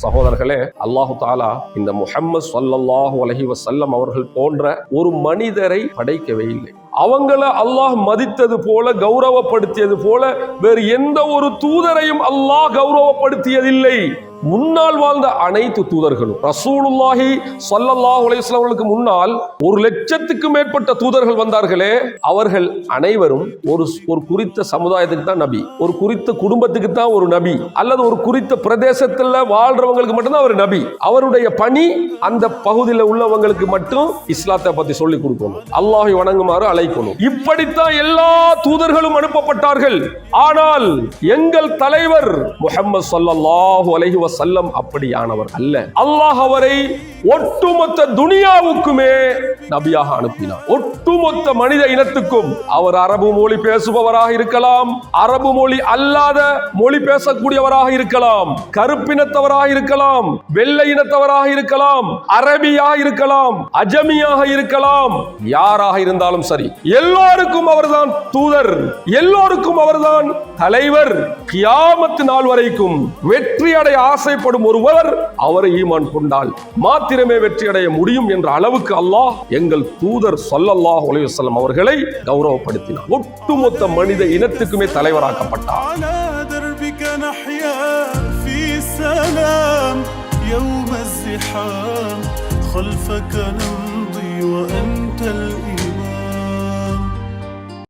சகோதரர்களே அல்லாஹு தாலா இந்த முஹம்மது ஸல்லல்லாஹு அலஹி வசல்லம் அவர்கள் போன்ற ஒரு மனிதரை படைக்கவே இல்லை. அவங்கள அல்லாஹ் மதித்தது போல கௌரவப்படுத்தியது போல வேறு எந்த ஒரு தூதரையும் அல்லாஹ் கௌரவப்படுத்தியதில்லை. முன்னால் வாழ்ந்த அனைத்து தூதர்களும் ரசூலுல்லாஹி சல்லல்லாஹ் அலைஹி முன்னால் ஒரு லட்சத்துக்கு மேற்பட்ட தூதர்கள் வந்தார்களே அவர்கள் அனைவரும் ஒரு ஒரு குறித்த சமுதாயத்துக்கு தான் நபி ஒரு குறித்த குடும்பத்துக்கு தான் ஒரு நபி அல்லது ஒரு குறித்த பிரதேசத்தில் வாழ்றவங்களுக்கு மட்டும்தான் அவர் நபி. அவருடைய பணி அந்த பகுதியில் உள்ளவங்களுக்கு மட்டும் இஸ்லாத்தை பத்தி சொல்லி கொடுக்கணும். அல்லாஹை வணங்குமாறு அழைக்கணும். இப்படித்தான் எல்லா தூதர்களும் அனுப்பப்பட்டார்கள். ஆனால் எங்கள் தலைவர் முகமது சல்லாஹூ அலஹி வசல்லம் அப்படியானவர் அல்ல. அல்லாஹ் அவரை ஒட்டுமொத்த துனியாவுக்குமே நபியாக அனுப்பினார். ஒட்டுமொத்த மனித இனத்துக்கும் அவர் அரபு மொழி பேசுபவராக இருக்கலாம் அரபு மொழி அல்லாத மொழி பேசக்கூடியவராக இருக்கலாம் கருப்பினத்தவராக இருக்கலாம் வெள்ளை இனத்தவராக இருக்கலாம் அரபியாக இருக்கலாம் அஜமியாக இருக்கலாம் யாராக இருந்தாலும் சரி. எல்லோருக்கும் அவர்தான் தூதர் எல்லோருக்கும் அவர்தான் தலைவர். கியாமத்து நாள் வரைக்கும் வெற்றி அடைய ஆசைப்படும் ஒருவர் அவரை ஈமான் கொண்டால் மாத்திரமே வெற்றி அடைய முடியும் என்ற அளவுக்கு அல்லாஹ் எங்கள் தூதர் ஸல்லல்லாஹு அலைஹி வஸல்லம் அவர்களை கௌரவப்படுத்தினார் ஒட்டுமொத்த மனித இனத்துக்குமே தலைவராக்கப்பட்டார் على دربك نحيا في سلام يوم الزحام خلفك نمضي وأنت الإمام